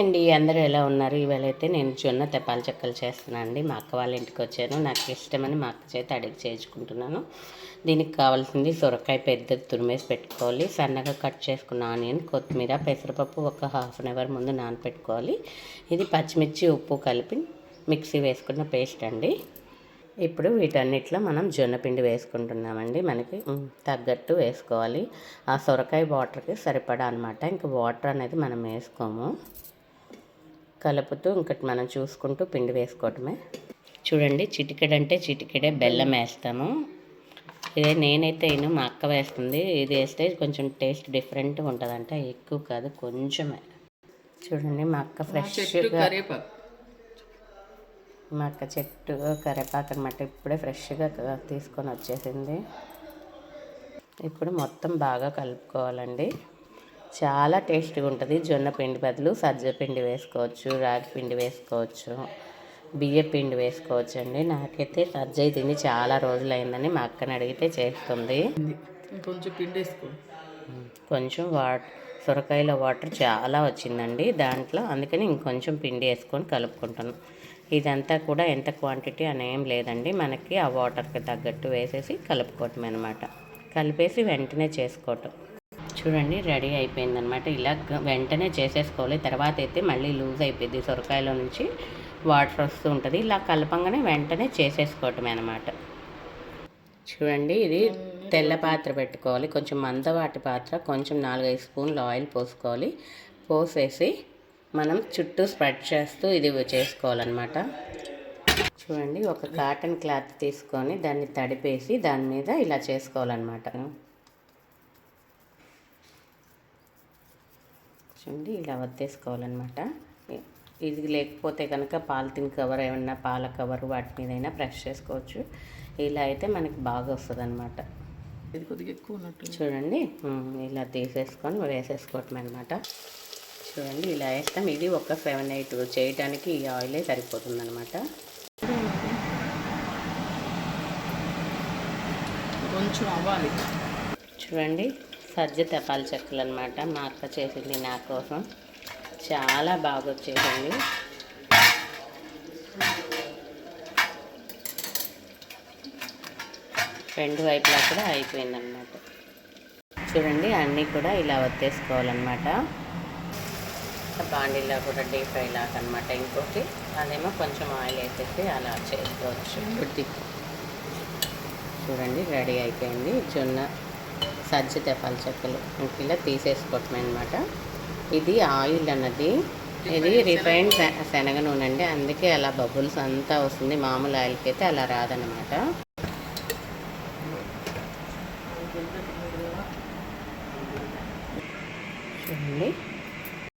అండి అందరూ ఎలా ఉన్నారు? ఈవేళ అయితే నేను జొన్న తెపాల చెక్కలు చేస్తున్నాను అండి. మా అక్క వాళ్ళ ఇంటికి వచ్చాను. నాకు ఇష్టమని మా అక్క చేత అడిగి చేయించుకుంటున్నాను. దీనికి కావాల్సింది సొరకాయ పెద్ద తురిమేసి పెట్టుకోవాలి. సన్నగా కట్ చేసుకున్న ఆనియన్ కొత్తిమీర పెసరపప్పు ఒక హాఫ్ అన్ అవర్ ముందు నానపెట్టుకోవాలి. ఇది పచ్చిమిర్చి ఉప్పు కలిపి మిక్సీ వేసుకున్న పేస్ట్ అండి. ఇప్పుడు వీటన్నిటిలో మనం జొన్నపిండి వేసుకుంటున్నామండి. మనకి తగ్గట్టు వేసుకోవాలి. ఆ సొరకాయ వాటర్కి సరిపడా అనమాట ఇంకా వాటర్ అనేది మనం వేసుకోము. కలుపుతూ ఇంకటి మనం చూసుకుంటూ పిండి వేసుకోవటమే. చూడండి చిటికెడంటే చిటికెడే బెల్లం వేస్తాము. ఇదే నేనైతే ఇను మా అక్క వేస్తుంది. ఇది వేస్తే కొంచెం టేస్ట్ డిఫరెంట్గా ఉంటుందంట. ఎక్కువ కాదు కొంచెమే. చూడండి మా అక్క ఫ్రెష్గా మా అక్క చెట్టు కరివేపాకు అనమాట ఇప్పుడే ఫ్రెష్గా తీసుకొని వచ్చేసింది. ఇప్పుడు మొత్తం బాగా కలుపుకోవాలండి. చాలా టేస్టీగా ఉంటుంది. జొన్న పిండి బదులు సజ్జ పిండి వేసుకోవచ్చు రాగి పిండి వేసుకోవచ్చు బియ్య పిండి వేసుకోవచ్చు అండి. నాకైతే సజ్జ తిని చాలా రోజులైందని మా అక్కని అడిగితే చేస్తుంది. ఇంకొంచెం పిండి వేసుకో. కొంచెం వాట్ సొరకాయలో వాటర్ చాలా వచ్చిందండి దాంట్లో. అందుకని ఇంకొంచెం పిండి వేసుకొని కలుపుకుంటాను. ఇదంతా కూడా ఎంత క్వాంటిటీ అని ఏం లేదండి. మనకి ఆ వాటర్కి తగ్గట్టు వేసేసి కలుపుకోవటం అనమాట కలిపేసి వెంటనే చేసుకోవటం. చూడండి రెడీ అయిపోయిందనమాట ఇలా వెంటనే చేసేసుకోవాలి. తర్వాత అయితే మళ్ళీ లూజ్ అయిపోయింది సొరకాయలో నుంచి వాటర్ వస్తూ ఉంటుంది. ఇలా కలపంగానే వెంటనే చేసేసుకోవటమే అనమాట చూడండి ఇది తెల్ల పాత్ర పెట్టుకోవాలి. కొంచెం మందవాటి పాత్ర కొంచెం నాలుగైదు స్పూన్లు ఆయిల్ పోసుకోవాలి. పోసేసి మనం చుట్టూ స్ప్రెడ్ చేస్తూ ఇది చేసుకోవాలన్నమాట. చూడండి ఒక కాటన్ క్లాత్ తీసుకొని దాన్ని తడిపేసి దాని మీద ఇలా చేసుకోవాలన్నమాట. చూడండి ఇలా వత్తేసుకోవాలన్నమాట ఇది లేకపోతే కనుక పాలిథిన్ కవర్ ఏమన్నా పాల కవర్ వాటి మీదైనా ప్రెస్ చేసుకోవచ్చు. ఇలా అయితే మనకి బాగా వస్తుంది అనమాట ఇది కొద్దిగా ఎక్కువ ఉన్నట్టు చూడండి ఇలా తీసేసుకొని వేసేసుకోవటం అనమాట చూడండి ఇలా వేస్తాం. ఇది ఒక సెవెన్ ఎయిట్ చేయడానికి ఈ ఆయిలే సరిపోతుంది అనమాట కొంచెం అవ్వాలి. చూడండి సజ్జ తెపాల చెక్కలు అనమాట మా అక్క చేసింది నా కోసం. చాలా బాగా వచ్చేసింది రెండు వైపులా కూడా అయిపోయిందనమాట చూడండి అన్నీ కూడా ఇలా వత్తేసుకోవాలన్నమాట బాండీలో కూడా డీప్ ఫ్రై లాగా అనమాట ఇంకోటి. అదేమో కొంచెం ఆయిల్ వేసేసి అలా చేసుకోవచ్చు. చూడండి రెడీ అయిపోయింది. జొన్న సజ్జ తెపాల చెక్కలు. ఇంక ఇలా తీసేసుకోవటమే అనమాట ఇది ఆయిల్ అన్నది. ఇది రిఫైన్డ్ శనగ నూనె. అండి. అందుకే అలా బబుల్స్ అంతా వస్తుంది. మామూలు ఆయిల్కి అయితే అలా రాదనమాట చూడండి